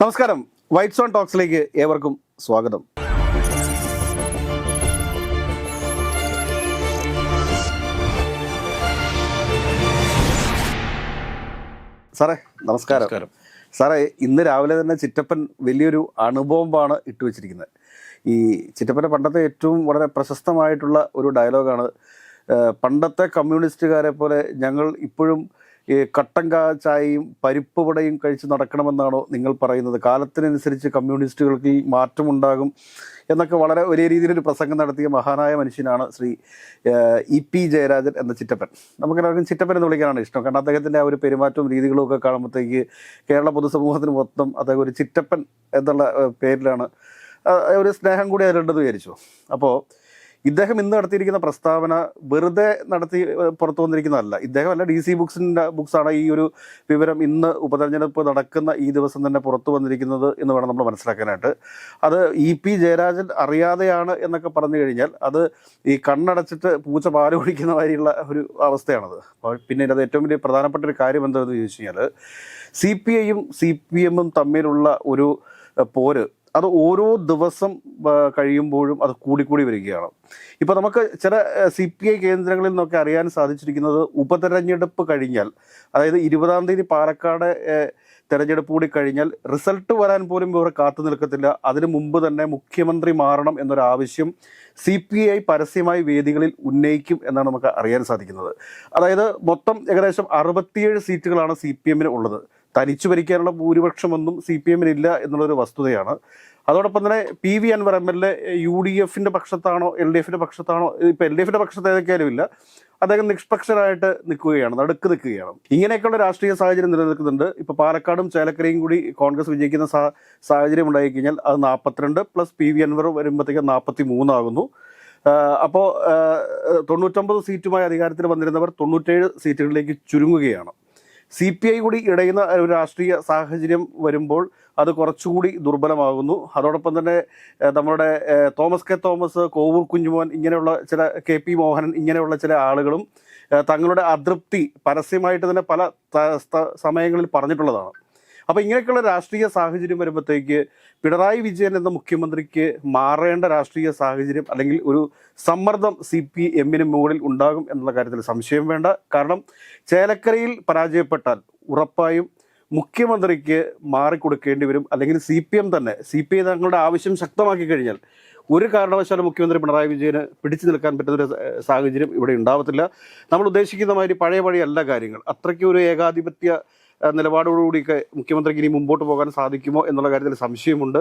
നമസ്കാരം. White zone ടോക്സിലേക്ക് ഏവർക്കും സ്വാഗതം. സാറേ നമസ്കാരം. സാറേ ഇന്ന് രാവിലെ തന്നെ ചിറ്റപ്പൻ വലിയൊരു അണുബോംബാണ് ഇട്ടുവെച്ചിരിക്കുന്നത് ഈ ചിറ്റപ്പന്റെ പണ്ടത്തെ ഏറ്റവും വളരെ പ്രശസ്തമായിട്ടുള്ള ഒരു ഡയലോഗാണ് പണ്ടത്തെ കമ്മ്യൂണിസ്റ്റുകാരെ പോലെ ഞങ്ങൾ ഇപ്പോഴും ഈ കട്ടൻ ചായയും പരിപ്പ് വടയും കഴിച്ച് നടക്കണമെന്നാണോ നിങ്ങൾ പറയുന്നത്? കാലത്തിനനുസരിച്ച് കമ്മ്യൂണിസ്റ്റുകൾക്ക് ഈ മാറ്റമുണ്ടാകും എന്നൊക്കെ വളരെ വലിയ രീതിയിലൊരു പ്രസംഗം നടത്തിയ മഹാനായ മനുഷ്യനാണ് ശ്രീ ഇ പി ജയരാജൻ എന്ന ചിറ്റപ്പൻ. നമുക്കെല്ലാവർക്കും ചിറ്റപ്പൻ എന്ന് വിളിക്കാനാണ് ഇഷ്ടം. കാരണം അദ്ദേഹത്തിന്റെ ആ ഒരു പെരുമാറ്റവും രീതികളും ഒക്കെ കാണുമ്പോഴത്തേക്ക് കേരള പൊതുസമൂഹത്തിന് മൊത്തം അദ്ദേഹം ഒരു ചിറ്റപ്പൻ എന്നുള്ള പേരിലാണ് ഒരു സ്നേഹം കൂടി അതിലുണ്ടെന്ന് വിചാരിച്ചു. അപ്പോൾ ഇദ്ദേഹം ഇന്ന് നടത്തിയിരിക്കുന്ന പ്രസ്താവന വെറുതെ നടത്തി പുറത്തു വന്നിരിക്കുന്നതല്ല. ഇദ്ദേഹം അല്ല ഡി സി ബുക്സിന്റെ ബുക്സാണ് ഈ ഒരു വിവരം ഇന്ന് ഉപതെരഞ്ഞെടുപ്പ് നടക്കുന്ന ഈ ദിവസം തന്നെ പുറത്തു വന്നിരിക്കുന്നത് എന്ന് വേണം നമ്മൾ മനസ്സിലാക്കാനായിട്ട്. അത് ഇ പി ജയരാജൻ അറിയാതെയാണ് എന്നൊക്കെ പറഞ്ഞു കഴിഞ്ഞാൽ അത് ഈ കണ്ണടച്ചിട്ട് പൂച്ച പാൽ കുടിക്കുന്ന മാതിരിയുള്ള ഒരു അവസ്ഥയാണത്. പിന്നെ അത് ഏറ്റവും വലിയ പ്രധാനപ്പെട്ട ഒരു കാര്യം എന്താണെന്ന് ചോദിച്ചു കഴിഞ്ഞാൽ സി പി ഐയും സി പി എമ്മും തമ്മിലുള്ള ഒരു പോര് അത് ഓരോ ദിവസം കഴിയുമ്പോഴും അത് കൂടിക്കൂടി വരികയാണ്. ഇപ്പോൾ നമുക്ക് ചില സി പി ഐ കേന്ദ്രങ്ങളിൽ നിന്നൊക്കെ അറിയാൻ സാധിച്ചിരിക്കുന്നത് ഉപതെരഞ്ഞെടുപ്പ് കഴിഞ്ഞാൽ അതായത് ഇരുപതാം തീയതി പാലക്കാട് തെരഞ്ഞെടുപ്പ് കൂടി കഴിഞ്ഞാൽ റിസൾട്ട് വരാൻ പോലും ഇവർ കാത്തു നിൽക്കത്തില്ല. അതിനു മുമ്പ് തന്നെ മുഖ്യമന്ത്രി മാറണം എന്നൊരു ആവശ്യം സി പി ഐ പരസ്യമായി വേദികളിൽ ഉന്നയിക്കും എന്നാണ് നമുക്ക് അറിയാൻ സാധിക്കുന്നത്. അതായത് മൊത്തം ഏകദേശം അറുപത്തിയേഴ് സീറ്റുകളാണ് സി പി എമ്മിന് ഉള്ളത്. തനിച്ചു ഭരിക്കാനുള്ള ഭൂരിപക്ഷമൊന്നും സി പി എമ്മിനില്ല എന്നുള്ളൊരു വസ്തുതയാണ്. അതോടൊപ്പം തന്നെ P V Anvar M L A U D എഫിന്റെ പക്ഷത്താണോ എൽ ഡി എഫിന്റെ പക്ഷത്താണോ ഇപ്പൊ എൽ ഡി എഫിന്റെ പക്ഷത്ത് ഏതൊക്കെയാലും ഇല്ല അദ്ദേഹം നിഷ്പക്ഷരായിട്ട് നിൽക്കുകയാണ് നടുക്ക് നിൽക്കുകയാണ്. ഇങ്ങനെയൊക്കെയുള്ള രാഷ്ട്രീയ സാഹചര്യം നിലനിൽക്കുന്നുണ്ട്. ഇപ്പൊ പാലക്കാടും ചേലക്കരയും കൂടി കോൺഗ്രസ് വിജയിക്കുന്ന സാ- സാഹചര്യം ഉണ്ടായി കഴിഞ്ഞാൽ അത് നാൽപ്പത്തിരണ്ട് പ്ലസ് പി വി അൻവർ വരുമ്പോഴത്തേക്ക് നാൽപ്പത്തി മൂന്നാകുന്നു അപ്പോൾ തൊണ്ണൂറ്റൊമ്പത് സീറ്റുമായി അധികാരത്തിൽ വന്നിരുന്നവർ തൊണ്ണൂറ്റേഴ് സീറ്റുകളിലേക്ക് ചുരുങ്ങുകയാണ്. സി പി ഐ കൂടി ഇടയുന്ന ഒരു രാഷ്ട്രീയ സാഹചര്യം വരുമ്പോൾ അത് കുറച്ചുകൂടി ദുർബലമാകുന്നു. അതോടൊപ്പം തന്നെ നമ്മുടെ തോമസ് കെ തോമസ് കോവൂർ കുഞ്ഞുമോൻ ഇങ്ങനെയുള്ള ചില കെ പി മോഹനൻ ഇങ്ങനെയുള്ള ചില ആളുകളും തങ്ങളുടെ അതൃപ്തി പരസ്യമായിട്ട് തന്നെ പല സമയങ്ങളിൽ പറഞ്ഞിട്ടുള്ളതാണ്. അപ്പോൾ ഇങ്ങനെയൊക്കെയുള്ള രാഷ്ട്രീയ സാഹചര്യം വരുമ്പോഴത്തേക്ക് പിണറായി വിജയൻ എന്ന മുഖ്യമന്ത്രിക്ക് മാറേണ്ട രാഷ്ട്രീയ സാഹചര്യം അല്ലെങ്കിൽ ഒരു സമ്മർദ്ദം സി പി എമ്മിന് മുകളിൽ ഉണ്ടാകും എന്നുള്ള കാര്യത്തിൽ സംശയം വേണ്ട. കാരണം ചേലക്കരയിൽ പരാജയപ്പെട്ടാൽ ഉറപ്പായും മുഖ്യമന്ത്രിക്ക് മാറിക്കൊടുക്കേണ്ടി വരും. അല്ലെങ്കിൽ സി പി എം തന്നെ സി പി ഐ തങ്ങളുടെ ആവശ്യം ശക്തമാക്കി കഴിഞ്ഞാൽ ഒരു കാരണവശാലും മുഖ്യമന്ത്രി പിണറായി വിജയന് പിടിച്ചു നിൽക്കാൻ പറ്റുന്നൊരു സാഹചര്യം ഇവിടെ ഉണ്ടാവത്തില്ല. നമ്മൾ ഉദ്ദേശിക്കുന്ന മാതിരി പഴയ പഴയല്ല കാര്യങ്ങൾ അത്രയ്ക്ക് ഒരു ഏകാധിപത്യ നിലപാടോടുകൂടിയൊക്കെ മുഖ്യമന്ത്രിക്ക് ഇനി മുമ്പോട്ട് പോകാൻ സാധിക്കുമോ എന്നുള്ള കാര്യത്തിൽ സംശയമുണ്ട്.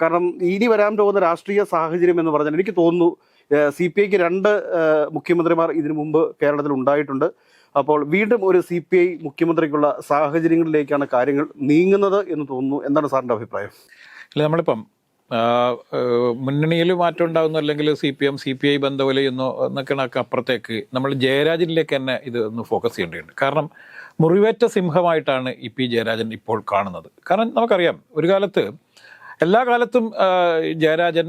കാരണം ഇനി വരാൻ പോകുന്ന രാഷ്ട്രീയ സാഹചര്യം എന്ന് പറഞ്ഞാൽ എനിക്ക് തോന്നുന്നു സി പി ഐക്ക് രണ്ട് മുഖ്യമന്ത്രിമാർ ഇതിനു മുമ്പ് കേരളത്തിൽ ഉണ്ടായിട്ടുണ്ട്. അപ്പോൾ വീണ്ടും ഒരു സി പി ഐ മുഖ്യമന്ത്രിക്കുള്ള സാഹചര്യങ്ങളിലേക്കാണ് കാര്യങ്ങൾ നീങ്ങുന്നത് എന്ന് തോന്നുന്നു. എന്താണ് സാറിന്റെ അഭിപ്രായം? അല്ല നമ്മളിപ്പം മുന്നണിയിൽ മാറ്റം ഉണ്ടാകുന്നു അല്ലെങ്കിൽ C P M C P I ബന്ധവലയുന്നു എന്നൊക്കെ അപ്പുറത്തേക്ക് നമ്മൾ ജയരാജനിലേക്ക് തന്നെ ഇത് ഒന്ന് ഫോക്കസ് ചെയ്യേണ്ടതുണ്ട്. കാരണം മുറിവേറ്റ സിംഹമായിട്ടാണ് ഇ പി ജയരാജൻ ഇപ്പോൾ കാണുന്നത്. കാരണം നമുക്കറിയാം ഒരു കാലത്ത് എല്ലാ കാലത്തും ജയരാജൻ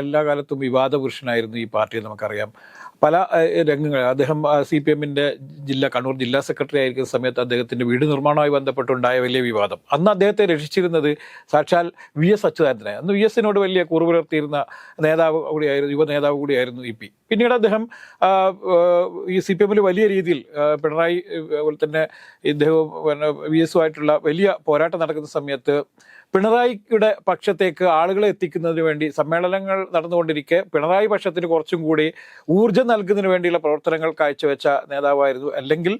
എല്ലാ കാലത്തും വിവാദ പുരുഷനായിരുന്നു ഈ പാർട്ടിയിൽ നമുക്കറിയാം. പല രംഗങ്ങൾ. അദ്ദേഹം സി പി എമ്മിന്റെ ജില്ലാ കണ്ണൂർ ജില്ലാ സെക്രട്ടറി ആയിരിക്കുന്ന സമയത്ത് അദ്ദേഹത്തിന്റെ വീട് നിർമ്മാണവുമായി ബന്ധപ്പെട്ടുണ്ടായ വലിയ വിവാദം. അന്ന് അദ്ദേഹത്തെ രക്ഷിച്ചിരുന്നത് സാക്ഷാൽ വി എസ് അച്യുതാനന്ദനെ അന്ന് വി എസിനോട് വലിയ കൂറ് പുലർത്തിയിരുന്ന നേതാവ് കൂടിയായിരുന്നു യുവ നേതാവ് കൂടിയായിരുന്നു ഇ പി. പിന്നീട് അദ്ദേഹം ഈ സി പി എമ്മിൽ വലിയ രീതിയിൽ പിണറായി അതുപോലെ തന്നെ ഇദ്ദേഹവും പിന്നെ വി എസുമായിട്ടുള്ള വലിയ പോരാട്ടം നടക്കുന്ന സമയത്ത് പിണറായിയുടെ പക്ഷത്തേക്ക് ആളുകളെ എത്തിക്കുന്നതിന് വേണ്ടി സമ്മേളനങ്ങൾ നടന്നുകൊണ്ടിരിക്കെ പിണറായി പക്ഷത്തിന് കുറച്ചും കൂടി ഊർജം നൽകുന്നതിന് വേണ്ടിയുള്ള പ്രവർത്തനങ്ങൾ കാഴ്ചവെച്ച നേതാവായിരുന്നു. അല്ലെങ്കിൽ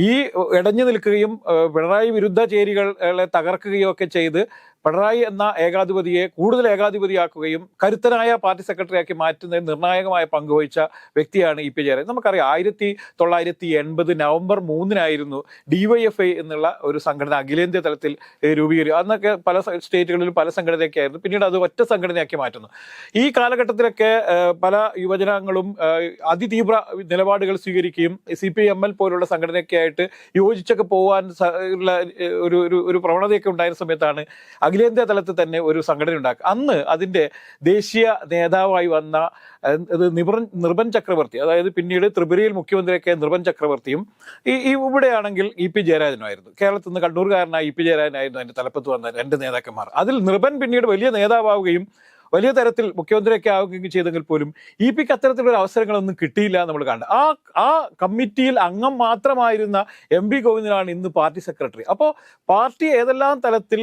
ഈ ഇടഞ്ഞു നിൽക്കുകയും പിണറായി വിരുദ്ധ ചേരികളെ തകർക്കുകയും ഒക്കെ ചെയ്ത് പിണറായി എന്ന ഏകാധിപതിയെ കൂടുതൽ ഏകാധിപതിയാക്കുകയും കരുത്തനായ പാർട്ടി സെക്രട്ടറിയാക്കി മാറ്റുന്നതിൽ നിർണായകമായ പങ്കുവഹിച്ച വ്യക്തിയാണ് ഇ പി ജയരാജൻ. നമുക്കറിയാം ആയിരത്തി തൊള്ളായിരത്തി എൺപത് നവംബർ മൂന്നിനായിരുന്നു ഡിവൈഎഫ്ഐ എന്നുള്ള ഒരു സംഘടന അഖിലേന്ത്യാ തലത്തിൽ രൂപീകരിക്കുക അന്നൊക്കെ പല സ്റ്റേറ്റുകളിലും പല സംഘടനയൊക്കെ ആയിരുന്നു പിന്നീട് അത് ഒറ്റ സംഘടനയാക്കി മാറ്റുന്നു. ഈ കാലഘട്ടത്തിലൊക്കെ പല യുവജനങ്ങളും അതിതീവ്ര നിലപാടുകൾ സ്വീകരിക്കുകയും സി പി എം എൽ പോലുള്ള സംഘടനയൊക്കെ ആയിട്ട് യോജിച്ചൊക്കെ പോകാൻ ഉള്ള ഒരു ഒരു പ്രവണതയൊക്കെ ഉണ്ടായിരുന്ന സമയത്താണ് അഖിലേന്ത്യാ തലത്തിൽ തന്നെ ഒരു സംഘടന ഉണ്ടാക്കുക. അന്ന് അതിന്റെ ദേശീയ നേതാവായി വന്ന നിബൻ നിർബൻ ചക്രവർത്തി അതായത് പിന്നീട് ത്രിപുരയിൽ മുഖ്യമന്ത്രിയൊക്കെ നിർബൻ ചക്രവർത്തിയും ഈ ഈ ഇവിടെയാണെങ്കിൽ ഇ പി ജയരാജനുമായിരുന്നു. കേരളത്തിൽ നിന്ന് കണ്ണൂർകാരനായ ഇ പി ജയരാജനായിരുന്നു അതിന്റെ തലപ്പത്ത് വന്ന രണ്ട് നേതാക്കന്മാർ. അതിൽ നിർബൻ പിന്നീട് വലിയ നേതാവാവുകയും വലിയ തരത്തിൽ മുഖ്യമന്ത്രിയൊക്കെ ആവുകയും ചെയ്തെങ്കിൽ പോലും ഇ പിക്ക് അത്തരത്തിലുള്ള അവസരങ്ങളൊന്നും കിട്ടിയില്ല നമ്മൾ കണ്ടു. ആ ആ കമ്മിറ്റിയിൽ അംഗം മാത്രമായിരുന്ന എം പി ഗോവിന്ദനാണ് ഇന്ന് പാർട്ടി സെക്രട്ടറി. അപ്പോൾ പാർട്ടി ഏതെല്ലാം തലത്തിൽ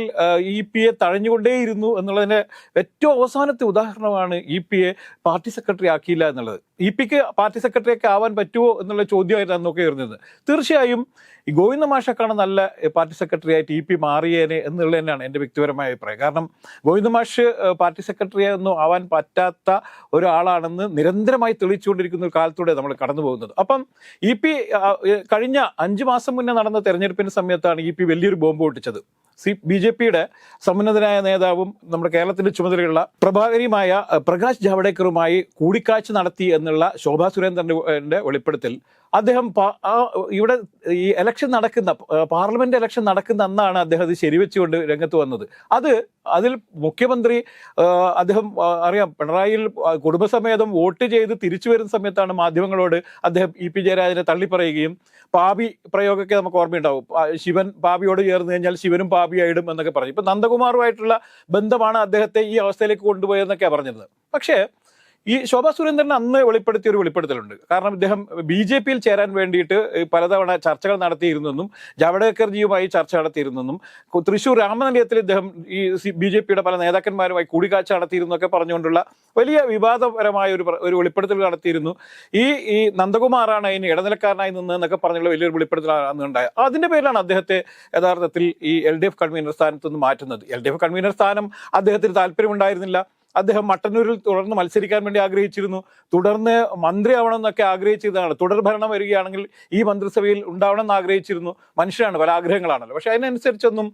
ഇ പി എ തഴഞ്ഞുകൊണ്ടേയിരുന്നു എന്നുള്ളതിന്റെ ഏറ്റവും അവസാനത്തെ ഉദാഹരണമാണ് ഇ പി എ പാർട്ടി സെക്രട്ടറി ആക്കിയില്ല എന്നുള്ളത്. ഇ പിക്ക് പാർട്ടി സെക്രട്ടറി ഒക്കെ ആവാൻ പറ്റുമോ എന്നുള്ള ചോദ്യമായിരുന്നു അന്നൊക്കെ ഇരുന്നത് തീർച്ചയായും ഈ ഗോവിന്ദ മാഷക്കാണ് നല്ല പാർട്ടി സെക്രട്ടറി ആയിട്ട് ഇ പി മാറിയേനെ എന്നുള്ളത് തന്നെയാണ് എന്റെ വ്യക്തിപരമായ അഭിപ്രായം. കാരണം ഗോവിന്ദ മാഷ് പാർട്ടി സെക്രട്ടറി ഒന്നും ആവാൻ പറ്റാത്ത ഒരാളാണെന്ന് നിരന്തരമായി തെളിയിച്ചുകൊണ്ടിരിക്കുന്ന ഒരു കാലത്തൂടെ നമ്മൾ കടന്നു പോകുന്നത് അപ്പം ഇ പി കഴിഞ്ഞ അഞ്ച് മാസം മുന്നേ നടന്ന തെരഞ്ഞെടുപ്പിന്റെ സമയത്താണ് ഇ പി വലിയൊരു ബോംബ് പൊട്ടിച്ചത്. സി ബി ജെ പിയുടെ സമുന്നതനായ നേതാവും നമ്മുടെ കേരളത്തിന്റെ ചുമതലയുള്ള പ്രഭാകരിയുമായ പ്രകാശ് ജാവ്ഡേക്കറുമായി കൂടിക്കാഴ്ച നടത്തി എന്നുള്ള ശോഭാ സുരേന്ദ്രന്റെ വെളിപ്പെടുത്തൽ അദ്ദേഹം ഇവിടെ ഈ എലക്ഷൻ നടക്കുന്ന പാർലമെന്റ് എലക്ഷൻ നടക്കുന്ന അന്നാണ് അദ്ദേഹം അത് ശരിവെച്ചുകൊണ്ട് രംഗത്ത് വന്നത്. അത് അതിൽ മുഖ്യമന്ത്രി അദ്ദേഹം അറിയാം പിണറായിയിൽ കുടുംബസമേതം വോട്ട് ചെയ്ത് തിരിച്ചു വരുന്ന സമയത്താണ് മാധ്യമങ്ങളോട് അദ്ദേഹം ഇ പി ജയരാജനെ തള്ളിപ്പറയുകയും പാപി പ്രയോഗമൊക്കെ നമുക്ക് ഓർമ്മയുണ്ടാവും. ശിവൻ പാപിയോട് ചേർന്ന് കഴിഞ്ഞാൽ ശിവനും പാപിയായിടും എന്നൊക്കെ പറഞ്ഞു. ഇപ്പൊ നന്ദകുമാറുമായിട്ടുള്ള ബന്ധമാണ് അദ്ദേഹത്തെ ഈ അവസ്ഥയിലേക്ക് കൊണ്ടുപോയതെന്നൊക്കെയാണ് പറഞ്ഞിരുന്നത്. പക്ഷേ ഈ ശോഭാ സുരേന്ദ്രൻ അന്ന് വെളിപ്പെടുത്തിയ ഒരു വെളിപ്പെടുത്തലുണ്ട്. കാരണം ഇദ്ദേഹം ബി ജെ പിയിൽ ചേരാൻ വേണ്ടിയിട്ട് പലതവണ ചർച്ചകൾ നടത്തിയിരുന്നെന്നും ജവഡേക്കർജിയുമായി ചർച്ച നടത്തിയിരുന്നെന്നും തൃശൂർ രാമനിലയത്തിൽ ഇദ്ദേഹം ഈ ബി ജെ പിയുടെ പല നേതാക്കന്മാരുമായി കൂടിക്കാഴ്ച നടത്തിയിരുന്നൊക്കെ പറഞ്ഞുകൊണ്ടുള്ള വലിയ വിവാദപരമായ ഒരു ഒരു വെളിപ്പെടുത്തൽ നടത്തിയിരുന്നു. ഈ ഈ നന്ദകുമാറാണ് അതിന് ഇടനിലക്കാരനായി നിന്ന് എന്നൊക്കെ പറഞ്ഞുള്ള വലിയൊരു വെളിപ്പെടുത്തലാണ് ഉണ്ടായത്. അതിന്റെ പേരിലാണ് അദ്ദേഹത്തെ യഥാർത്ഥത്തിൽ ഈ എൽ ഡി എഫ് കൺവീനർ സ്ഥാനത്ത് നിന്ന് മാറ്റുന്നത്. എൽ ഡി എഫ് കൺവീനർ സ്ഥാനം അദ്ദേഹത്തിന് താല്പര്യമുണ്ടായിരുന്നില്ല. അദ്ദേഹം മട്ടന്നൂരിൽ തുടർന്ന് മത്സരിക്കാൻ വേണ്ടി ആഗ്രഹിച്ചിരുന്നു. തുടർന്ന് മന്ത്രിയാവണം എന്നൊക്കെ ആഗ്രഹിച്ചതാണ്. തുടർ ഭരണം വരികയാണെങ്കിൽ ഈ മന്ത്രിസഭയിൽ ഉണ്ടാവണം എന്ന് ആഗ്രഹിച്ചിരുന്നു. മനുഷ്യനാണ് പല ആഗ്രഹങ്ങളാണല്ലോ. പക്ഷെ അതിനനുസരിച്ചൊന്നും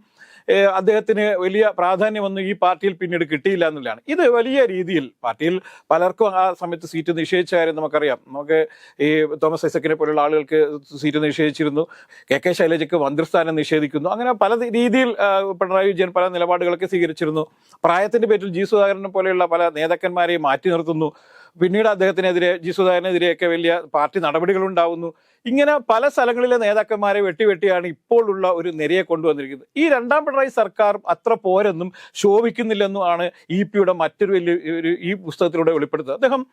അദ്ദേഹത്തിന് വലിയ പ്രാധാന്യമൊന്നും ഈ പാർട്ടിയിൽ പിന്നീട് കിട്ടിയില്ല എന്നുള്ളതാണ്. ഇത് വലിയ രീതിയിൽ പാർട്ടിയിൽ പലർക്കും ആ സമയത്ത് സീറ്റ് നിഷേധിച്ച കാര്യം നമുക്കറിയാം. നമുക്ക് ഈ തോമസ് ഐസക്കിനെ പോലുള്ള ആളുകൾക്ക് സീറ്റ് നിഷേധിച്ചിരുന്നു. കെ കെ ശൈലജയ്ക്ക് മന്ത്രിസ്ഥാനം നിഷേധിക്കുന്നു. അങ്ങനെ പല രീതിയിൽ പിണറായി വിജയൻ പല നിലപാടുകളൊക്കെ സ്വീകരിച്ചിരുന്നു. പ്രായത്തിന്റെ പേരിൽ ജി സുധാകരനെ പോലെയുള്ള പല നേതാക്കന്മാരെയും മാറ്റി നിർത്തുന്നു. പിന്നീട് അദ്ദേഹത്തിനെതിരെ ജി സുധാകരനെതിരെയൊക്കെ വലിയ പാർട്ടി നടപടികൾ ഉണ്ടാവുന്നു ഇങ്ങനെ പല സ്ഥലങ്ങളിലെ നേതാക്കന്മാരെ വെട്ടി വെട്ടിയാണ് ഇപ്പോഴുള്ള ഒരു നിരയെ കൊണ്ടുവന്നിരിക്കുന്നത്. ഈ രണ്ടാം പിണറായി സർക്കാർ അത്ര പോരെന്നും ശോഭിക്കുന്നില്ലെന്നും ആണ് ഇ പിയുടെ മറ്റൊരു വലിയ ഒരു ഈ പുസ്തകത്തിലൂടെ വെളിപ്പെടുത്തുന്നത്. അദ്ദേഹം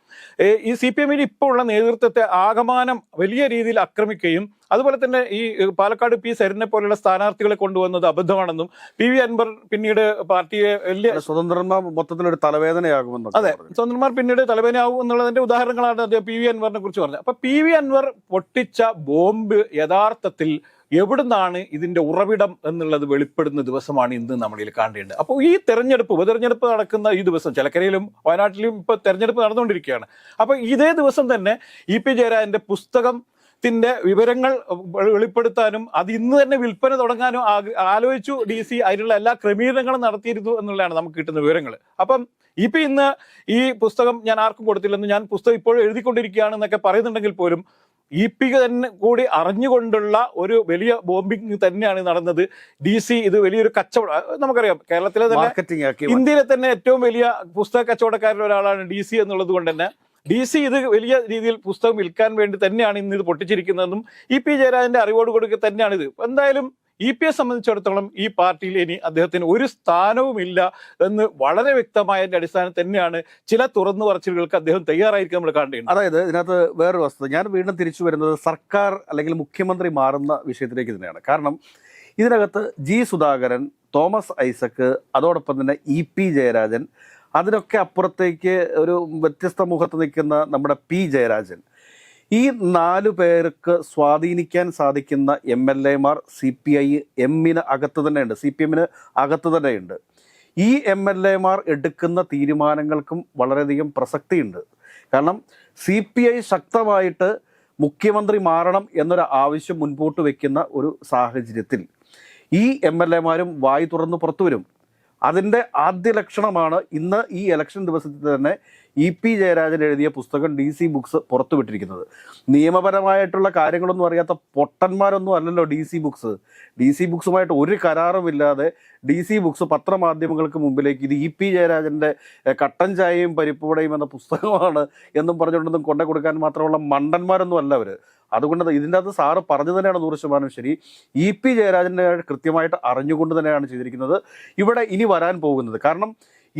ഈ സി പി എമ്മിന് ഇപ്പോൾ ഉള്ള നേതൃത്വത്തെ ആകമാനം വലിയ രീതിയിൽ ആക്രമിക്കുകയും അതുപോലെ തന്നെ ഈ പാലക്കാട് പി സരിനെ പോലെയുള്ള സ്ഥാനാർത്ഥികളെ കൊണ്ടുവന്നത് അബദ്ധമാണെന്നും പി വി അൻവർ പിന്നീട് പാർട്ടിയെ വലിയ സ്വതന്ത്രന്മാർ മൊത്തത്തിലൊരു തലവേദനയാകുമെന്ന് അതെ. സ്വതന്ത്രന്മാർ പിന്നീട് തലവേദനയാകും എന്നുള്ളതിന്റെ ഉദാഹരണങ്ങളാണ് അദ്ദേഹം പി വി അൻവറിനെ കുറിച്ച് പറഞ്ഞത്. അപ്പൊ പി വി അൻവർ പൊട്ടിച്ച ബോംബ് യഥാർത്ഥത്തിൽ എവിടുന്നാണ് ഇതിന്റെ ഉറവിടം എന്നുള്ളത് വെളിപ്പെടുന്ന ദിവസമാണ് ഇന്ന് നമ്മളിൽ കാണേണ്ടത്. അപ്പോൾ ഈ തെരഞ്ഞെടുപ്പ് ഉപതെരഞ്ഞെടുപ്പ് നടക്കുന്ന ഈ ദിവസം ചിലക്കരയിലും വയനാട്ടിലും ഇപ്പോൾ തെരഞ്ഞെടുപ്പ് നടന്നുകൊണ്ടിരിക്കുകയാണ്. അപ്പോൾ ഇതേ ദിവസം തന്നെ ഇ പി ജയരാജന്റെ പുസ്തകം ത്തിന്റെ വിവരങ്ങൾ വെളി- വെളിപ്പെടുത്താനും അത് ഇന്ന് തന്നെ വിൽപ്പന തുടങ്ങാനും ആലോചിച്ചു ഡി സി അതിനുള്ള എല്ലാ ക്രമീകരണങ്ങളും നടത്തിയിരുന്നു എന്നുള്ളതാണ് നമുക്ക് കിട്ടുന്ന വിവരങ്ങൾ. അപ്പം ഇപ്പം ഇന്ന് ഈ പുസ്തകം ഞാൻ ആർക്കും കൊടുത്തില്ലെന്ന് ഞാൻ പുസ്തകം ഇപ്പോഴും എഴുതിക്കൊണ്ടിരിക്കുകയാണെന്നൊക്കെ പറയുന്നുണ്ടെങ്കിൽ പോലും ഇ പി തന്നെ കൂടി അറിഞ്ഞുകൊണ്ടുള്ള ഒരു വലിയ ബോംബിംഗ് തന്നെയാണ് നടന്നത്. ഡി സി ഇത് വലിയൊരു കച്ചവടം നമുക്കറിയാം. കേരളത്തിലെ തന്നെ ഇന്ത്യയിലെ തന്നെ ഏറ്റവും വലിയ പുസ്തക കച്ചവടക്കാരിൽ ഒരാളാണ് ഡി സി എന്നുള്ളത് കൊണ്ട് തന്നെ. ഡി സി ഇത് വലിയ രീതിയിൽ പുസ്തകം വിൽക്കാൻ വേണ്ടി തന്നെയാണ് ഇന്ന് ഇത് പൊട്ടിച്ചിരിക്കുന്നതെന്നും ഇ പി ജയരാജന്റെ അറിവോട് കൊടുക്കുക തന്നെയാണ് ഇത് എന്തായാലും ഇ പി എ സംബന്ധിച്ചിടത്തോളം ഈ പാർട്ടിയിൽ ഇനി അദ്ദേഹത്തിന് ഒരു സ്ഥാനവുമില്ല എന്ന് വളരെ വ്യക്തമായതിന്റെ അടിസ്ഥാനത്തിൽ തന്നെയാണ് ചില തുറന്നു പറച്ചിലുകൾക്ക് അദ്ദേഹം തയ്യാറായിരിക്കും നമ്മൾ കാണേണ്ടത് അതായത് ഇതിനകത്ത് വേറൊരു വസ്തുത. ഞാൻ വീണ്ടും തിരിച്ചു വരുന്നത് സർക്കാർ അല്ലെങ്കിൽ മുഖ്യമന്ത്രി മാറുന്ന വിഷയത്തിലേക്ക് തന്നെയാണ്. കാരണം ഇതിനകത്ത് ജി സുധാകരൻ തോമസ് ഐസക്ക് അതോടൊപ്പം തന്നെ ഇ പി ജയരാജൻ അതിനൊക്കെ അപ്പുറത്തേക്ക് ഒരു വ്യത്യസ്ത മുഖത്ത് നിൽക്കുന്ന നമ്മുടെ പി ജയരാജൻ ഈ നാലു പേർക്ക് സ്വാധീനിക്കാൻ സാധിക്കുന്ന എം എൽ എമാർ സി പി ഐ എമ്മിന് അകത്ത് തന്നെയുണ്ട്. സി പി എമ്മിന് അകത്ത് തന്നെയുണ്ട്. ഈ എം എൽ എമാർ എടുക്കുന്ന തീരുമാനങ്ങൾക്കും വളരെയധികം പ്രസക്തിയുണ്ട്. കാരണം സി പി ഐ ശക്തമായിട്ട് മുഖ്യമന്ത്രി മാറണം എന്നൊരു ആവശ്യം മുൻപോട്ട് വെക്കുന്ന ഒരു സാഹചര്യത്തിൽ ഈ എം എൽ എമാരും വായി തുറന്ന് പുറത്തു വരും. അതിന്റെ ആദ്യ ലക്ഷണമാണ് ഇന്ന് ഈ ഇലക്ഷൻ ദിവസത്തിൽ തന്നെ ഇ പി ജയരാജൻ എഴുതിയ പുസ്തകം ഡി സി ബുക്സ് പുറത്തുവിട്ടിരിക്കുന്നത് നിയമപരമായിട്ടുള്ള കാര്യങ്ങളൊന്നും അറിയാത്ത പൊട്ടന്മാരൊന്നും അല്ലല്ലോ D C books. D C ബുക്സുമായിട്ട് ഒരു കരാറുമില്ലാതെ ഡി സി ബുക്സ് പത്രമാധ്യമങ്ങൾക്ക് മുമ്പിലേക്ക് ഇത് ഇ പി ജയരാജന്റെ കട്ടൻ ചായയും പരിപ്പുവടയും എന്ന പുസ്തകമാണ് എന്നും പറഞ്ഞുകൊണ്ടൊന്നും കൊണ്ടു കൊടുക്കാൻ മാത്രമുള്ള മണ്ടന്മാരൊന്നും അല്ല അവർ അതുകൊണ്ട് ഇതിന്റെ അകത്ത് സാറ് പറഞ്ഞു തന്നെയാണ് നൂറ് ശതമാനം ശരി. ഇ പി ജയരാജനെ കൃത്യമായിട്ട് അറിഞ്ഞുകൊണ്ട് തന്നെയാണ് ചെയ്തിരിക്കുന്നത്. ഇവിടെ ഇനി വരാൻ പോകുന്നത്. കാരണം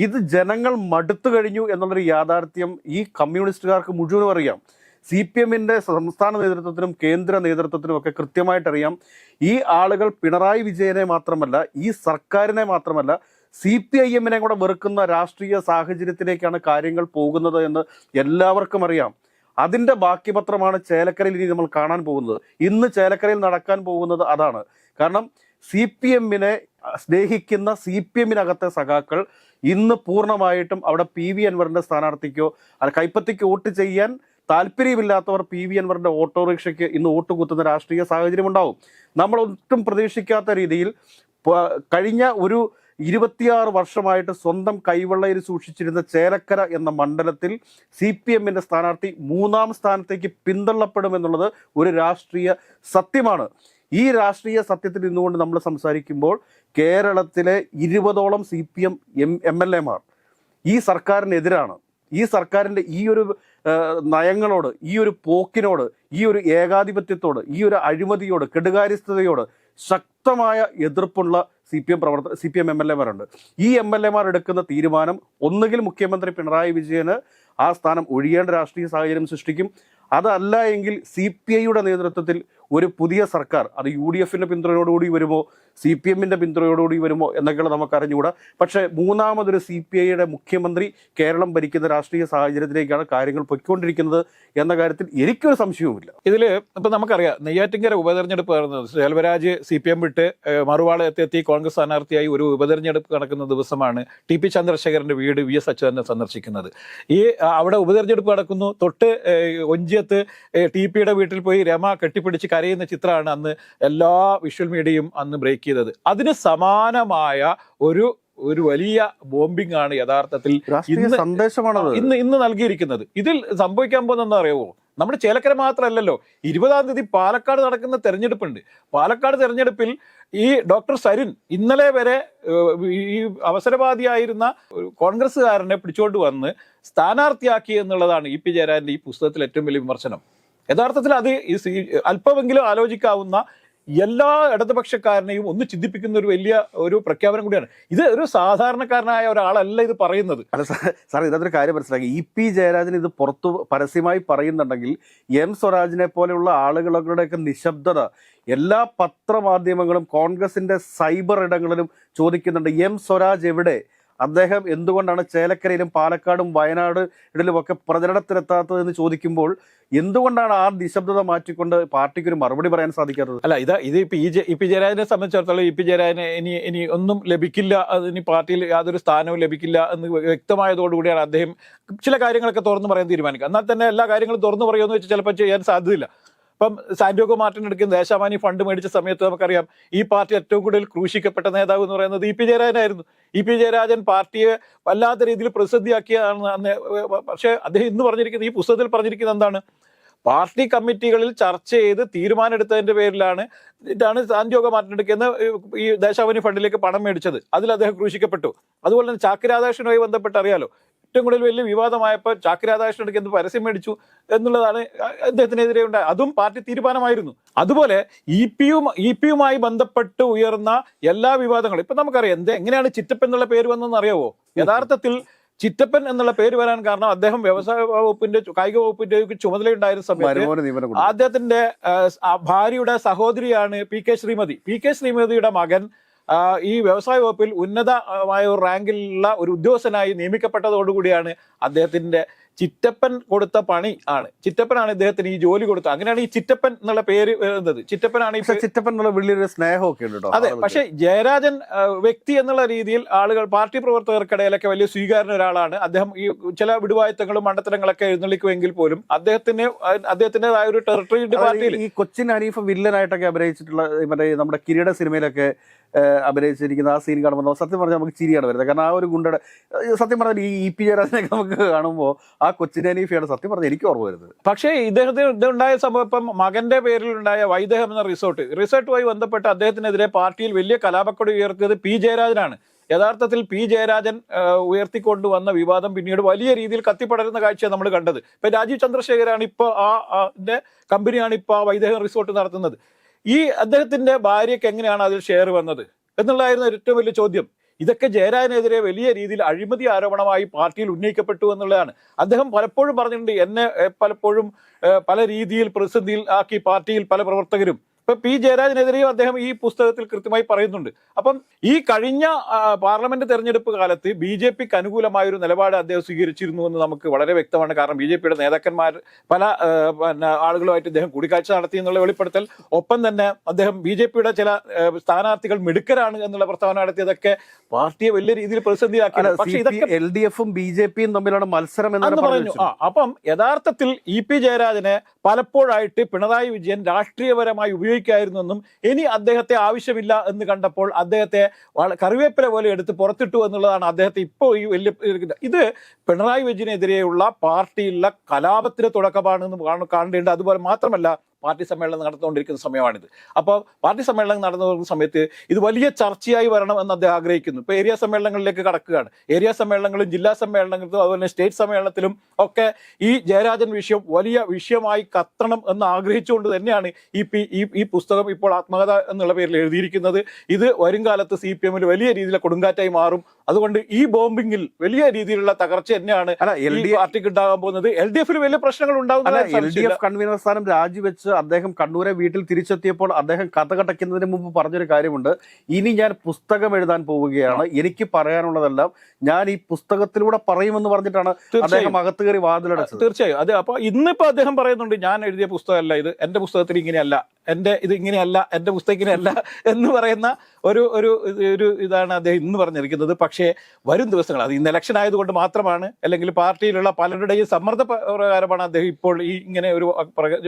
ഇത് ജനങ്ങൾ മടുത്തു കഴിഞ്ഞു എന്നുള്ളൊരു യാഥാർത്ഥ്യം ഈ കമ്മ്യൂണിസ്റ്റുകാർക്ക് മുഴുവനും അറിയാം. സി പി എമ്മിന്റെ സംസ്ഥാന നേതൃത്വത്തിനും കേന്ദ്ര നേതൃത്വത്തിനും ഒക്കെ കൃത്യമായിട്ടറിയാം ഈ ആളുകൾ പിണറായി വിജയനെ മാത്രമല്ല ഈ സർക്കാരിനെ മാത്രമല്ല സി പി ഐ എമ്മിനെ കൂടെ വെറുക്കുന്ന രാഷ്ട്രീയ സാഹചര്യത്തിലേക്കാണ് കാര്യങ്ങൾ പോകുന്നത് എന്ന് എല്ലാവർക്കും അറിയാം. അതിന്റെ ബാക്കി പത്രമാണ് ചേലക്കരയിൽ ഇനി നമ്മൾ കാണാൻ പോകുന്നത്. ഇന്ന് ചേലക്കരയിൽ നടക്കാൻ പോകുന്നത് അതാണ്. കാരണം സി പി എമ്മിനെ സ്നേഹിക്കുന്ന സി പി എമ്മിനകത്തെ സഖാക്കൾ ഇന്ന് പൂർണമായിട്ടും അവിടെ പി വി അൻവറിന്റെ സ്ഥാനാർത്ഥിക്കോ അല്ല കൈപ്പത്തിക്ക് വോട്ട് ചെയ്യാൻ താല്പര്യമില്ലാത്തവർ പി വി അൻവറിന്റെ ഓട്ടോറിക്ഷയ്ക്ക് ഇന്ന് വോട്ട് കുത്തുന്ന രാഷ്ട്രീയ സാഹചര്യം ഉണ്ടാവും നമ്മൾ ഒട്ടും പ്രതീക്ഷിക്കാത്ത രീതിയിൽ കഴിഞ്ഞ ഒരു ഇരുപത്തിയാറ് വർഷമായിട്ട് സ്വന്തം കൈവെള്ളയിൽ സൂക്ഷിച്ചിരുന്ന ചേലക്കര എന്ന മണ്ഡലത്തിൽ സി പി എമ്മിന്റെ സ്ഥാനാർത്ഥി മൂന്നാം സ്ഥാനത്തേക്ക് പിന്തള്ളപ്പെടുമെന്നുള്ളത് ഒരു രാഷ്ട്രീയ സത്യമാണ്. ഈ രാഷ്ട്രീയ സത്യത്തിൽ നിന്നുകൊണ്ട് നമ്മൾ സംസാരിക്കുമ്പോൾ കേരളത്തിലെ ഇരുപതോളം C P M M M L എമാർ ഈ സർക്കാരിനെതിരാണ്. ഈ സർക്കാരിന്റെ ഈ ഒരു നയങ്ങളോട് ഈ ഒരു പോക്കിനോട് ഈ ഒരു ഏകാധിപത്യത്തോട് ഈ ഒരു അഴിമതിയോട് കെടുകാര്യസ്ഥതയോട് ശക്തമായ എതിർപ്പുള്ള സി പി എം പ്രവർത്തക C P M M L എമാരുണ്ട്. ഈ എം എൽ എമാർ എടുക്കുന്ന തീരുമാനം ഒന്നുകിൽ മുഖ്യമന്ത്രി പിണറായി വിജയന് ആ സ്ഥാനം ഒഴിയേണ്ട രാഷ്ട്രീയ സാഹചര്യം സൃഷ്ടിക്കും. അതല്ല എങ്കിൽ സി പി ഐയുടെ നേതൃത്വത്തിൽ ഒരു പുതിയ സർക്കാർ അത് യു ഡി എഫിന്റെ പിന്തുണയോടുകൂടി വരുമോ സി പി എമ്മിന്റെ പിന്തുണയോടുകൂടി വരുമോ എന്നൊക്കെയുള്ള നമുക്ക് അറിഞ്ഞുകൂടാ പക്ഷേ മൂന്നാമതൊരു സി പി ഐയുടെ മുഖ്യമന്ത്രി കേരളം ഭരിക്കുന്ന രാഷ്ട്രീയ സാഹചര്യത്തിലേക്കാണ് കാര്യങ്ങൾ പൊയ്ക്കൊണ്ടിരിക്കുന്നത് എന്ന കാര്യത്തിൽ എനിക്കൊരു സംശയവുമില്ല. ഇതിൽ ഇപ്പം നമുക്കറിയാം നെയ്യാറ്റിങ്കര ഉപതെരഞ്ഞെടുപ്പ് നടന്നത്. സെൽവരാജ് സി പി എം വിട്ട് മറുവാളത്തെത്തി മറുവാള കോൺഗ്രസ് സ്ഥാനാർത്ഥിയായി ഒരു ഉപതെരഞ്ഞെടുപ്പ് നടക്കുന്ന ദിവസമാണ് ടി പി ചന്ദ്രശേഖരന്റെ വീട് വി എസ് അച്യുതനെ സന്ദർശിക്കുന്നത്. ഈ അവിടെ ഉപതെരഞ്ഞെടുപ്പ് നടക്കുന്നു. തൊട്ട് ഒഞ്ചിയത്ത് ടി പിയുടെ വീട്ടിൽ പോയി രമ കെട്ടിപ്പിടിച്ച് കരയുന്ന ചിത്രമാണ് അന്ന് എല്ലാ വിഷ്വൽ മീഡിയയും അന്ന് ബ്രേക്ക് ചെയ്തത്. അതിന് സമാനമായ ഒരു ഒരു വലിയ ബോംബിംഗ് ആണ് യഥാർത്ഥത്തിൽ സന്ദേശമാണ് ഇന്ന് ഇന്ന് നൽകിയിരിക്കുന്നത്. ഇതിൽ സംഭവിക്കാൻ പോകുന്ന അറിയാവോ നമ്മുടെ ചേലക്കര മാത്രമല്ലല്ലോ. ഇരുപതാം തീയതി പാലക്കാട് നടക്കുന്ന തെരഞ്ഞെടുപ്പുണ്ട്. പാലക്കാട് തെരഞ്ഞെടുപ്പിൽ ഈ ഡോക്ടർ സരിൻ ഇന്നലെ വരെ ഈ അവസരവാദിയായിരുന്ന കോൺഗ്രസ്സുകാരനെ പിടിച്ചോണ്ട് വന്ന് സ്ഥാനാർത്ഥിയാക്കി എന്നുള്ളതാണ് ഇ പി ജയരാജന്റെ ഈ പുസ്തകത്തിൽ ഏറ്റവും വലിയ വിമർശനം. യഥാർത്ഥത്തിൽ അത് അല്പമെങ്കിലും ആലോചിക്കാവുന്ന എല്ലാ ഇടതുപക്ഷക്കാരനെയും ഒന്ന് ചിന്തിപ്പിക്കുന്ന ഒരു വലിയ ഒരു പ്രഖ്യാപനം കൂടിയാണ്. ഇത് ഒരു സാധാരണക്കാരനായ ഒരാളല്ല ഇത് പറയുന്നത്. അല്ല സാർ സാർ ഇതിനകത്തൊരു കാര്യം മനസ്സിലാക്കി. ഇ പി ജയരാജൻ ഇത് പുറത്തു പരസ്യമായി പറയുന്നുണ്ടെങ്കിൽ എം സ്വരാജിനെ പോലെയുള്ള ആളുകളുടെയൊക്കെ നിശബ്ദത എല്ലാ പത്രമാധ്യമങ്ങളും കോൺഗ്രസിന്റെ സൈബർ ഇടങ്ങളിലും ചോദിക്കുന്നുണ്ട് എം സ്വരാജ് എവിടെ? അദ്ദേഹം എന്തുകൊണ്ടാണ് ചേലക്കരയിലും പാലക്കാടും വയനാട് വയനാടിലും ഒക്കെ പ്രചരണത്തിലെത്താത്തതെന്ന് ചോദിക്കുമ്പോൾ എന്തുകൊണ്ടാണ് ആ നിശബ്ദത മാറ്റിക്കൊണ്ട് പാർട്ടിക്ക് ഒരു മറുപടി പറയാൻ സാധിക്കാത്തത്? അല്ല ഇത് ഇത് ഇപ്പൊ ഇ പി ജയരാജനെ സംബന്ധിച്ചിടത്തോളം ഇ പി ജയരാജനെ ഇനി ഇനി ഒന്നും ലഭിക്കില്ല ഇനി പാർട്ടിയിൽ യാതൊരു സ്ഥാനവും ലഭിക്കില്ല എന്ന് വ്യക്തമായതോടുകൂടിയാണ് അദ്ദേഹം ചില കാര്യങ്ങളൊക്കെ തുറന്നു പറയാൻ തീരുമാനിക്കുക. എന്നാൽ തന്നെ എല്ലാ കാര്യങ്ങളും തുറന്നു പറയുമെന്ന് വെച്ചാൽ ചിലപ്പോൾ ചെയ്യാൻ സാധ്യതയില്ല. ഇപ്പം സാന്റോഗോ മാർട്ടിൻ എടുക്കുന്ന ദേശാമാനി ഫണ്ട് മേടിച്ച സമയത്ത് നമുക്കറിയാം ഈ പാർട്ടി ഏറ്റവും കൂടുതൽ ക്രൂശിക്കപ്പെട്ട നേതാവ് എന്ന് പറയുന്നത് ഇ പി ജയരാജനായിരുന്നു ഇ പി ജയരാജൻ പാർട്ടിയെ വല്ലാത്ത രീതിയിൽ പ്രതിസന്ധിയാക്കിയതാണ് അന്ന് പക്ഷേ അദ്ദേഹം ഇന്ന് പറഞ്ഞിരിക്കുന്നത് ഈ പുസ്തകത്തിൽ പറഞ്ഞിരിക്കുന്നത് എന്താണ്? പാർട്ടി കമ്മിറ്റികളിൽ ചർച്ച ചെയ്ത് തീരുമാനമെടുത്തതിന്റെ പേരിലാണ് ഇതാണ് സാന്ത്യോഗ മാറ്റിനെടുക്കുന്ന ഈ ദേശാഭിമാനി ഫണ്ടിലേക്ക് പണം മേടിച്ചത്. അതിൽ അദ്ദേഹം ക്രൂശിക്കപ്പെട്ടു. അതുപോലെ തന്നെ ചാക്ക് ബന്ധപ്പെട്ട് അറിയാലോ ഏറ്റവും കൂടുതൽ വലിയ വിവാദമായപ്പോൾ ചാക്കി രാധാകൃഷ്ണനക്ക് എന്ത് പരസ്യം മേടിച്ചു എന്നുള്ളതാണ് അദ്ദേഹത്തിനെതിരെ ഉണ്ടായ അതും പാർട്ടി തീരുമാനമായിരുന്നു. അതുപോലെ ഇ പിയും ഇ പിയുമായി ബന്ധപ്പെട്ട് ഉയർന്ന എല്ലാ വിവാദങ്ങളും ഇപ്പൊ നമുക്കറിയാം എന്ത് എങ്ങനെയാണ് ചിറ്റപ്പ് എന്നുള്ള പേര് വന്നതെന്ന് അറിയാവോ യഥാർത്ഥത്തിൽ ചിറ്റപ്പൻ എന്നുള്ള പേര് വരാൻ കാരണം അദ്ദേഹം വ്യവസായ വകുപ്പിന്റെ കായിക വകുപ്പിന്റെ ചുമതലയുണ്ടായിരുന്ന സമയത്ത് മരുമോന് അദ്ദേഹത്തിന്റെ ഭാര്യയുടെ സഹോദരിയാണ് P K Sreemathi. P K ശ്രീമതിയുടെ മകൻ ഈ വ്യവസായ വകുപ്പിൽ ഉന്നതമായ ഒരു റാങ്കിലുള്ള ഒരു ഉദ്യോഗസ്ഥനായി നിയമിക്കപ്പെട്ടതോടുകൂടിയാണ് അദ്ദേഹത്തിന്റെ ചിറ്റപ്പൻ കൊടുത്ത പണി ആണ്. ചിറ്റപ്പനാണ് ഇദ്ദേഹത്തിന് ഈ ജോലി കൊടുത്തത്. അങ്ങനെയാണ് ഈ ചിറ്റപ്പൻ എന്നുള്ള പേര് വരുന്നത്. ചിറ്റപ്പനാണ് ഈ ചിറ്റപ്പൻ എന്നുള്ള വലിയൊരു സ്നേഹമൊക്കെ ഉണ്ട് അതെ പക്ഷേ ജയരാജൻ വ്യക്തി എന്നുള്ള രീതിയിൽ ആളുകൾ പാർട്ടി പ്രവർത്തകർക്കിടയിലൊക്കെ വലിയ സ്വീകാര്യന ഒരാളാണ്. അദ്ദേഹം ഈ ചില വിടുവായുത്തങ്ങളും മണ്ടത്തരങ്ങളൊക്കെ എഴുന്നള്ളിക്കുമെങ്കിൽ പോലും അദ്ദേഹത്തിന് അദ്ദേഹത്തിന്റെതായ ഒരു ടെറിട്ടറി ഉണ്ട് പാർട്ടിയിൽ. ഈ കൊച്ചിൻ ഹനീഫ് വില്ലനായിട്ടൊക്കെ അഭിനയിച്ചിട്ടുള്ള മറ്റേ നമ്മുടെ കിരീട സിനിമയിലൊക്കെ അഭിനയിച്ചിരിക്കുന്ന ആ സീൻ കാണുമ്പോൾ സത്യം പറഞ്ഞാൽ നമുക്ക് ചിരിയാണ് വരുന്നത്. കാരണം ആ ഒരു ഗുണ്ടയുടെ സത്യം പറഞ്ഞാൽ ഈ ഇ പി ജയരാജനൊക്കെ നമുക്ക് കാണുമ്പോൾ ആ ഹനീഫയാണ് സത്യം പറഞ്ഞാൽ എനിക്ക് ഓർമ്മ വരുന്നത്. പക്ഷേ ഇദ്ദേഹത്തിന് ഇതുണ്ടായ സംഭവം ഇപ്പം മകന്റെ പേരിൽ ഉണ്ടായ വൈദേഹം എന്ന റിസോർട്ട് റിസോർട്ടുമായി ബന്ധപ്പെട്ട് അദ്ദേഹത്തിനെതിരെ പാർട്ടിയിൽ വലിയ കലാപക്കൊടി ഉയർത്തിയത് പി ജയരാജനാണ്. യഥാർത്ഥത്തിൽ പി ജയരാജൻ ഉയർത്തിക്കൊണ്ടുവന്ന വിവാദം പിന്നീട് വലിയ രീതിയിൽ കത്തിപ്പടരുന്ന കാഴ്ചയാണ് നമ്മൾ കണ്ടത്. ഇപ്പൊ രാജീവ് ചന്ദ്രശേഖരാണ് ഇപ്പോൾ ആ, കമ്പനിയാണ് ഇപ്പോൾ ആ വൈദേഹം റിസോർട്ട് നടത്തുന്നത്. ഈ അദ്ദേഹത്തിന്റെ ഭാര്യയ്ക്ക് എങ്ങനെയാണ് അതിൽ ഷെയർ വന്നത്? എന്നുള്ളതായിരുന്നു ഏറ്റവും വലിയ ചോദ്യം. ഇതൊക്കെ ജയരാജനെതിരെ വലിയ രീതിയിൽ അഴിമതി ആരോപണമായി പാർട്ടിയിൽ ഉന്നയിക്കപ്പെട്ടു എന്നുള്ളതാണ്. അദ്ദേഹം പലപ്പോഴും പറഞ്ഞിട്ടുണ്ട് എന്നെ പലപ്പോഴും പല രീതിയിൽ പ്രതിസന്ധിയിൽ ആക്കി പാർട്ടിയിൽ പല പ്രവർത്തകരും. ഇപ്പൊ പി ജയരാജനെതിരെയും അദ്ദേഹം ഈ പുസ്തകത്തിൽ കൃത്യമായി പറയുന്നുണ്ട്. അപ്പം ഈ കഴിഞ്ഞ പാർലമെന്റ് തെരഞ്ഞെടുപ്പ് കാലത്ത് ബി ജെ പിക്ക് അനുകൂലമായ ഒരു നിലപാട് അദ്ദേഹം സ്വീകരിച്ചിരുന്നു എന്ന് നമുക്ക് വളരെ വ്യക്തമാണ്. കാരണം ബി ജെ പിയുടെ നേതാക്കന്മാർ പല പിന്നെ ആളുകളുമായിട്ട് അദ്ദേഹം കൂടിക്കാഴ്ച നടത്തി എന്നുള്ള വെളിപ്പെടുത്തൽ. ഒപ്പം തന്നെ അദ്ദേഹം ബി ജെ പിയുടെ ചില സ്ഥാനാർത്ഥികൾ മിടുക്കരാണ് എന്നുള്ള പ്രസ്താവന നടത്തിയതൊക്കെ പാർട്ടിയെ വലിയ രീതിയിൽ പ്രതിസന്ധിയാക്കി. പക്ഷേ ഇതൊക്കെ എൽ ഡി എഫും ബി ജെ പിയും തമ്മിലാണ് മത്സരം എന്ന് പറഞ്ഞു. അപ്പം യഥാർത്ഥത്തിൽ ഇ പി ജയരാജനെ പലപ്പോഴായിട്ട് പിണറായി വിജയൻ രാഷ്ട്രീയപരമായി ഉപയോഗിക്കായിരുന്നെന്നും ഇനി അദ്ദേഹത്തെ ആവശ്യമില്ല എന്ന് കണ്ടപ്പോൾ അദ്ദേഹത്തെ കറിവേപ്പില പോലെ എടുത്ത് പുറത്തിട്ടു എന്നുള്ളതാണ് അദ്ദേഹത്തെ ഇപ്പോൾ ഈ വലിയ ഇത് പിണറായി വിജയനെതിരെയുള്ള പാർട്ടിയിലുള്ള കലാപത്തിന് തുടക്കമാണെന്ന് കാണേണ്ടത് അതുപോലെ മാത്രമല്ല പാർട്ടി സമ്മേളനം നടന്നുകൊണ്ടിരിക്കുന്ന സമയമാണിത്. അപ്പോൾ പാർട്ടി സമ്മേളനം നടന്ന സമയത്ത് ഇത് വലിയ ചർച്ചയായി വരണം എന്ന് അദ്ദേഹം ആഗ്രഹിക്കുന്നു. ഇപ്പോൾ ഏരിയ സമ്മേളനങ്ങളിലേക്ക് കടക്കുകയാണ്. ഏരിയ സമ്മേളനങ്ങളും ജില്ലാ സമ്മേളനങ്ങളിലും അതുപോലെ സ്റ്റേറ്റ് സമ്മേളനത്തിലും ഒക്കെ ഈ ജയരാജൻ വിഷയം വലിയ വിഷയമായി കത്തണം എന്ന് ആഗ്രഹിച്ചുകൊണ്ട് തന്നെയാണ് ഈ പി ഈ ഈ പുസ്തകം ഇപ്പോൾ ആത്മകഥ എന്നുള്ള പേരിൽ എഴുതിയിരിക്കുന്നത്. ഇത് വരും കാലത്ത് സി പി എമ്മിൽ വലിയ രീതിയിലെ കൊടുങ്കാറ്റായി മാറും. അതുകൊണ്ട് ഈ ബോംബിങ്ങിൽ വലിയ രീതിയിലുള്ള തകർച്ച തന്നെയാണ് പാർട്ടിക്ക് ഉണ്ടാകാൻ പോകുന്നത്. എൽ ഡി എഫിൽ വലിയ പ്രശ്നങ്ങൾ ഉണ്ടാകുന്ന എൽ ഡി എഫ് കൺവീനർ സ്ഥാനം രാജിവെച്ച് അദ്ദേഹം കണ്ണൂരെ വീട്ടിൽ തിരിച്ചെത്തിയപ്പോൾ അദ്ദേഹം കഥ കടയ്ക്കുന്നതിന് മുമ്പ് പറഞ്ഞൊരു കാര്യമുണ്ട്. ഇനി ഞാൻ പുസ്തകം എഴുതാൻ പോവുകയാണ്. എനിക്ക് പറയാനുള്ളതെല്ലാം ഞാൻ ഈ പുസ്തകത്തിലൂടെ പറയുമെന്ന് പറഞ്ഞിട്ടാണ് അദ്ദേഹം അകത്ത് കയറി വാതിലടച്ചത്. തീർച്ചയായും. അതെ അപ്പൊ ഇന്നിപ്പോ അദ്ദേഹം പറയുന്നുണ്ട് ഞാൻ എഴുതിയ പുസ്തകമല്ല ഇത്. എന്റെ പുസ്തകത്തിൽ ഇങ്ങനെയല്ല. എന്റെ ഇത് ഇങ്ങനെയല്ല. എന്റെ പുസ്തകം ഇങ്ങനെയല്ല. എന്ന് പറയുന്ന ഒരു ഒരു ഒരു ഇതാണ് അദ്ദേഹം ഇന്ന് പറഞ്ഞിരിക്കുന്നത്. പക്ഷേ വരും ദിവസങ്ങൾ അത് ഇന്ന് ഇലക്ഷൻ ആയതുകൊണ്ട് മാത്രമാണ് അല്ലെങ്കിൽ പാർട്ടിയിലുള്ള പലരുടെയും സമ്മർദ്ദ പ്രകാരമാണ് അദ്ദേഹം ഇപ്പോൾ ഈ ഇങ്ങനെ ഒരു പ്രക-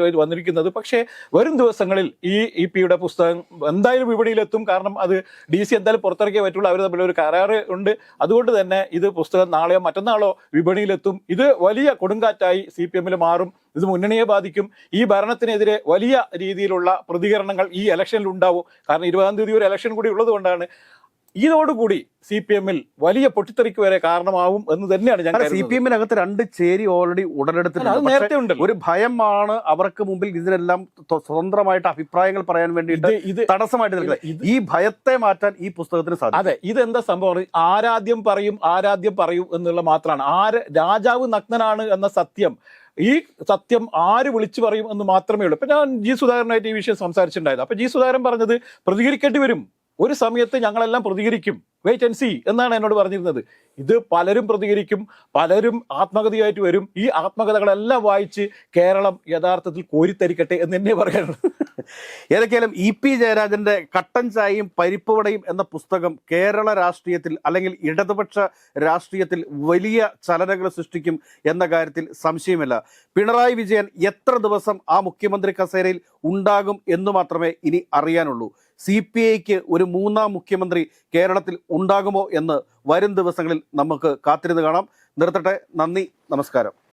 പക്ഷേ വരും ദിവസങ്ങളിൽ ഈ ഇ പിയുടെ പുസ്തകം എന്തായാലും വിപണിയിലെത്തും. കാരണം അത് ഡി സി എന്തായാലും പുറത്തിറക്കിയേ പറ്റുള്ളൂ. അവർ തമ്മിൽ ഒരു കരാറ് ഉണ്ട്. അതുകൊണ്ട് തന്നെ ഇത് പുസ്തകം നാളെയോ മറ്റന്നാളോ വിപണിയിലെത്തും. ഇത് വലിയ കൊടുങ്കാറ്റായി സി പി എമ്മിൽ മാറും. ഇത് മുന്നണിയെ ബാധിക്കും. ഈ ഭരണത്തിനെതിരെ വലിയ രീതിയിലുള്ള പ്രതികരണങ്ങൾ ഈ ഇലക്ഷനിൽ ഉണ്ടാവും. കാരണം ഇരുപതാം തീയതി ഒരു ഇലക്ഷൻ കൂടി ഉള്ളത് കൊണ്ടാണ് ഇതോടുകൂടി സി പി എമ്മിൽ വലിയ പൊട്ടിത്തെറിക്ക് വരെ കാരണമാവും എന്ന് തന്നെയാണ് ഞാൻ സി പി. എമ്മിനകത്ത് രണ്ട് ചേരി ഓൾറെഡി ഉടലെടുത്തിട്ടുണ്ട്. നേരത്തെ ഉണ്ട് ഒരു ഭയമാണ് അവർക്ക് മുമ്പിൽ ഇതിനെല്ലാം സ്വതന്ത്രമായിട്ട് അഭിപ്രായങ്ങൾ പറയാൻ വേണ്ടിയിട്ട് ഇത് ഇത് തടസ്സമായിട്ട് നിൽക്കുന്നത്. ഈ ഭയത്തെ മാറ്റാൻ ഈ പുസ്തകത്തിന് സാധിക്കും. അതെ ഇതെന്താ സംഭവം? ആരാദ്യം പറയും ആരാദ്യം പറയും എന്നുള്ള മാത്രമാണ്. ആര് രാജാവ് നഗ്നനാണ് എന്ന സത്യം ഈ സത്യം ആര് വിളിച്ചു പറയും എന്ന് മാത്രമേ ഉള്ളൂ. ഇപ്പൊ ഞാൻ ജി സുധാകരനായിട്ട് ഈ വിഷയം സംസാരിച്ചിട്ടുണ്ടായത് അപ്പൊ ജി സുധാകരൻ പറഞ്ഞത് പ്രതികരിക്കേണ്ടി വരും. ഒരു സമയത്ത് ഞങ്ങളെല്ലാം പ്രതികരിക്കും. വെയിറ്റ് ആൻഡ് സി എന്നാണ് എന്നോട് പറഞ്ഞിരുന്നത്. ഇത് പലരും പ്രതികരിക്കും പലരും ആത്മകഥയായിട്ട് വരും. ഈ ആത്മകഥകളെല്ലാം വായിച്ച് കേരളം യഥാർത്ഥത്തിൽ കോരിത്തരിക്കട്ടെ എന്ന് തന്നെ പറയാനുള്ളത്. ഏതൊക്കെയാലും ഇ പി ജയരാജന്റെ കട്ടൻ ചായയും പരിപ്പുവടയും എന്ന പുസ്തകം കേരള രാഷ്ട്രീയത്തിൽ അല്ലെങ്കിൽ ഇടതുപക്ഷ രാഷ്ട്രീയത്തിൽ വലിയ ചലനങ്ങൾ സൃഷ്ടിക്കും എന്ന കാര്യത്തിൽ സംശയമില്ല. പിണറായി വിജയൻ എത്ര ദിവസം ആ മുഖ്യമന്ത്രി കസേരയിൽ ഉണ്ടാകും എന്ന് മാത്രമേ ഇനി അറിയാനുള്ളൂ. സി പി ഐക്ക് ഒരു മൂന്നാം മുഖ്യമന്ത്രി കേരളത്തിൽ ഉണ്ടാകുമോ എന്ന് വരും ദിവസങ്ങളിൽ നമുക്ക് കാത്തിരുന്ന് കാണാം. നിർത്തട്ടെ. നന്ദി. നമസ്കാരം.